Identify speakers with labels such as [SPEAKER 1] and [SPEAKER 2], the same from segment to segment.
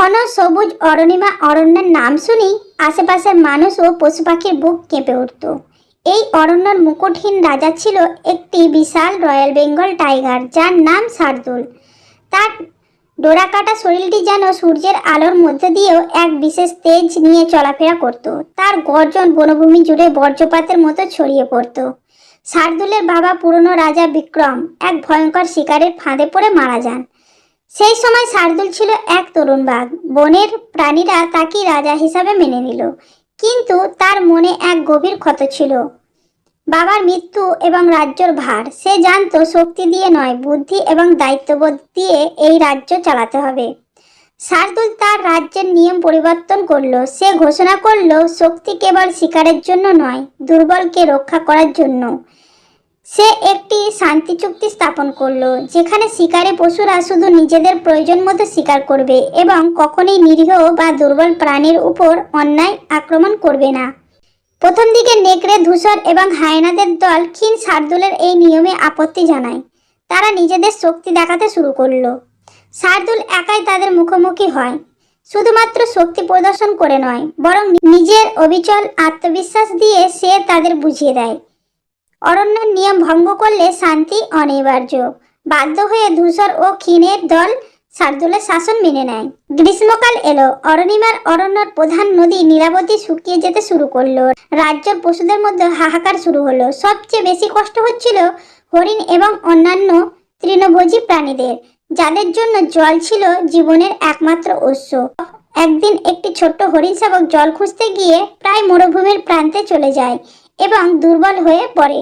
[SPEAKER 1] ঘন সবুজ অরণিমা অরণ্যের নাম শুনি আশেপাশের মানুষ ও পশু পাখির বুক কেঁপে উঠত। এই অরণ্যের মুকুটহীন রাজা ছিল একটি বিশাল রয়্যাল বেঙ্গল টাইগার, যার নাম শার্দুল। তার ডোরাকাটা শরীরটি যেন সূর্যের আলোর মধ্যে দিয়েও এক বিশেষ তেজ নিয়ে চলাফেরা করত। তার গর্জন বনভূমি জুড়ে বর্জ্যপাতের মতো ছড়িয়ে পড়ত। শার্দুলের বাবা পুরনো রাজা বিক্রম এক ভয়ঙ্কর শিকারের ফাঁদে পড়ে মারা যান। সেই সময় শার্দুল ছিল এক তরুণ বাঘ। বনের প্রাণীরা তাকে রাজা হিসাবে মেনে নিল। কিন্তু তার মনে এক গভীর ক্ষত ছিল। বাবার মৃত্যু এবং রাজ্যর ভার, সে জানতো শক্তি দিয়ে নয়, বুদ্ধি এবং দায়িত্ববোধ দিয়ে এই রাজ্য চালাতে হবে। শার্দুল তার রাজ্যের নিয়ম পরিবর্তন করল। সে ঘোষণা করল, শক্তি কেবল শিকারের জন্য নয়, দুর্বলকে রক্ষা করার জন্য। সে একটি শান্তি চুক্তি স্থাপন করল, যেখানে শিকারী পশুরা শুধু নিজেদের প্রয়োজন মতো শিকার করবে এবং কখনোই নিরীহ বা দুর্বল প্রাণীর উপর অন্যায় আক্রমণ করবে না। প্রথম দিকে নেকড়ে, ধূসর এবং হায়নাদের দল ক্ষীণ শার্দুলের এই নিয়মে আপত্তি জানায়। তারা নিজেদের শক্তি দেখাতে শুরু করল। শার্দুল একাই তাদের মুখোমুখি হয়। শুধুমাত্র শক্তি প্রদর্শন করে নয়, বরং নিজের অবিচল আত্মবিশ্বাস দিয়ে সে তাদের বুঝিয়ে দেয়। অরণ্যের নিয়ম ভঙ্গ করলে শান্তি অনিবার্য। বাধ্য হয়ে ধূসর ও ক্ষীণের দল শার্দুলের শাসন মেনে নেয়। গ্রীষ্মকাল এলো। অরণিমার অরণ্যর প্রধান নদী নীলাবতী শুকিয়ে যেতে শুরু করল। রাজ্যের পশুদের মধ্যে হাহাকার শুরু হলো। সবচেয়ে বেশি কষ্ট হচ্ছিল হরিণ এবং অন্যান্য তৃণভোজী প্রাণীদের। যাদের জন্য জল ছিল জীবনের একমাত্র উৎস। একদিন একটি ছোট্ট হরিণ শাবক জল খুঁজতে গিয়ে প্রায় মরুভূমির প্রান্তে চলে যায়। এবং দুর্বল হয়ে পড়ে।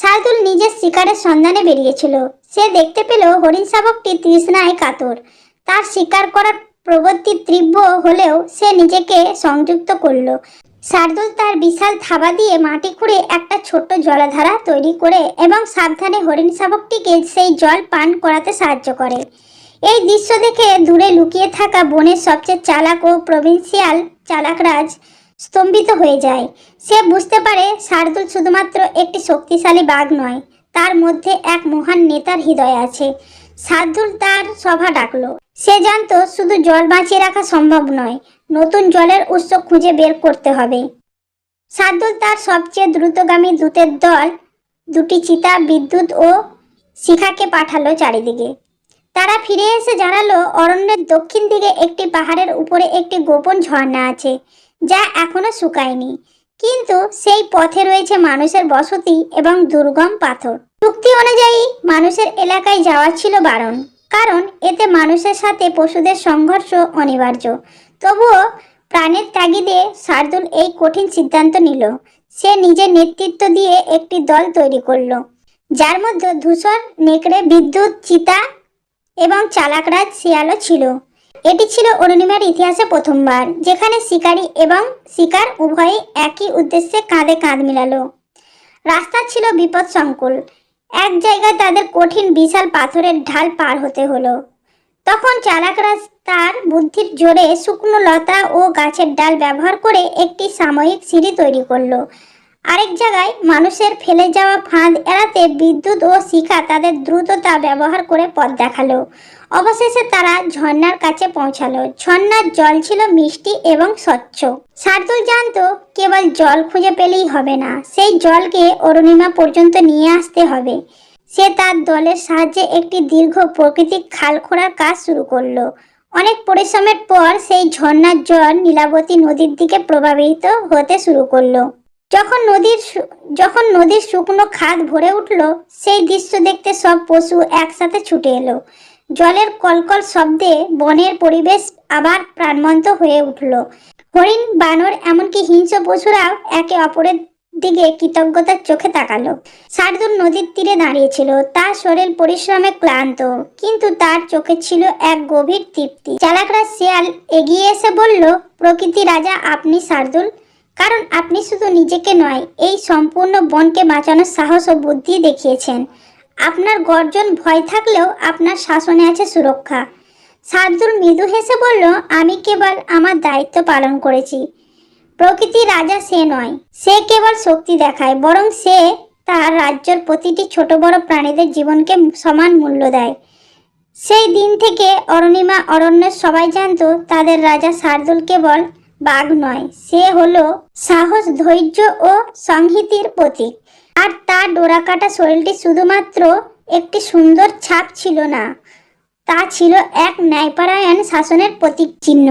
[SPEAKER 1] শার্দুল নিজের শিকারের সন্ধানে বেরিয়েছিল। সে দেখতে পেল হরিণ শাবকটি তৃষ্ণায় কাতর। তার শিকার করার প্রবৃত্তি তীব্র হলেও সে নিজেকে সংযুক্ত করল। শার্দুল তার বিশাল থাবা দিয়ে মাটি খুঁড়ে একটা ছোট্ট জলাধারা তৈরি করে এবং সাবধানে হরিণ শাবকটিকে সেই জল পান করাতে সাহায্য করে। এই দৃশ্য দেখে দূরে লুকিয়ে থাকা বনের সবচেয়ে চালাক ও প্রভিন্সিয়াল চালাকরাজ স্তম্ভিত হয়ে যায়। সে বুঝতে পারে শার্দুল শুধুমাত্র একটি শক্তিশালী বাঘ নয়, তার মধ্যে এক মহান নেতার হৃদয় আছে। শার্দুল তার সভা ডাকলো। সে জানতো শুধু জল বাঁচিয়ে রাখা সম্ভব নয়, নতুন জলের উৎস খুঁজে বের করতে হবে। শার্দুল তার সবচেয়ে দ্রুতগামী দূতের দল দুটি চিতা, বিদ্যুৎ ও শিখাকে পাঠালো চারিদিকে। তারা ফিরে এসে জানালো, অরণ্যের দক্ষিণ দিকে একটি পাহাড়ের উপরে একটি গোপন ঝর্ণা আছে। যা এখনও শুকায়নি। কিন্তু সেই পথে রয়েছে মানুষের বসতি এবং দুর্গম পাথর। চুক্তি অনুযায়ী মানুষের এলাকায় যাওয়া ছিল বারণ। কারণ এতে মানুষের সাথে পশুদের সংঘর্ষ অনিবার্য। তবুও প্রাণের তাগিদে শার্দুল এই কঠিন সিদ্ধান্ত নিল। সে নিজের নেতৃত্ব দিয়ে একটি দল তৈরি করল। যার মধ্যে ধূসর নেকড়ে, বিদ্যুৎ, চিতা এবং চালাকরাজ শিয়ালও ছিল। এটি ছিল অরুণিমার ইতিহাসে প্রথমবার, যেখানে শিকারী এবং শিকার উভয়ই একই উদ্দেশ্যে কাঁধে কাঁধ মিলালো। রাস্তা ছিল বিপদ সংকুল এক জায়গায় তাদের কঠিন বিশাল পাথরের ঢাল পার হতে হলো। তখন চালাকরাজ তার বুদ্ধির জোরে শুকনো লতা ও গাছের ডাল ব্যবহার করে একটি সাময়িক সিঁড়ি তৈরি করল। আরেক জায়গায় মানুষের ফেলে যাওয়া ফাঁদ এড়াতে বিদ্যুৎ ও শিখা তাদের দ্রুততা ব্যবহার করে পথ দেখাল। অবশেষে তারা ঝর্ণার কাছে পৌঁছালো। ঝর্ণার জল ছিল মিষ্টি এবং স্বচ্ছ। শার্দুল জানতো, কেবল জল খুঁজে পেলেই হবে না, সেই জলকে অরুণিমা পর্যন্ত নিয়ে আসতে হবে। সে তার দলের সাহায্যে একটি দীর্ঘ প্রকৃতিক খাল খোঁড়ার কাজ শুরু করল। অনেক পরিশ্রমের পর সেই ঝর্ণার জল নীলাবতী নদীর দিকে প্রবাহিত হতে শুরু করল। যখন নদীর যখন নদীর শুকনো খাদ ভরে উঠল, সেই দৃশ্য দেখতে সব পশু একসাথে ছুটে এলো। জলের কলকল শব্দে বনের পরিবেশ আবার প্রাণবন্ত হয়ে উঠল। হরিণ, বানর, এমনকি হিংস্র পশুরাও একে অপরের দিকে কৃতজ্ঞতার চোখে তাকালো। শার্দুল নদীর তীরে দাঁড়িয়েছিল। তার শরীর পরিশ্রমে ক্লান্ত, কিন্তু তার চোখে ছিল এক গভীর তৃপ্তি। চালাকরা শিয়াল এগিয়ে এসে বলল, প্রকৃতি রাজা, আপনি শার্দুল কারণ আপনি শুধু নিজেকে নয়, এই সম্পূর্ণ বনকে বাঁচানোর সাহস ও বুদ্ধি দেখিয়েছেন। আপনার গর্জন ভয় থাকলেও আপনার শাসনে আছে সুরক্ষা। শার্দুল মৃদু হেসে বলল, আমি কেবল আমার দায়িত্ব পালন করেছি। প্রকৃতি রাজা সে নয়। সে কেবল শক্তি দেখায়, বরং সে তার রাজ্যের প্রতিটি ছোট বড় প্রাণীদের জীবনকে সমান মূল্য দেয়। সেই দিন থেকে অরণিমা, অরণ্যের সবাই জানত, তাদের রাজা শার্দুল কেবল বাঘ নয়, সে হলো সাহস, ধৈর্য ও সংহিতির প্রতীক। আর তার ডোরাকাটা শরীরটি শুধুমাত্র একটি সুন্দর ছাপ ছিল না, তা ছিল এক ন্যায়পরায়ণ শাসনের প্রতীক চিহ্ন।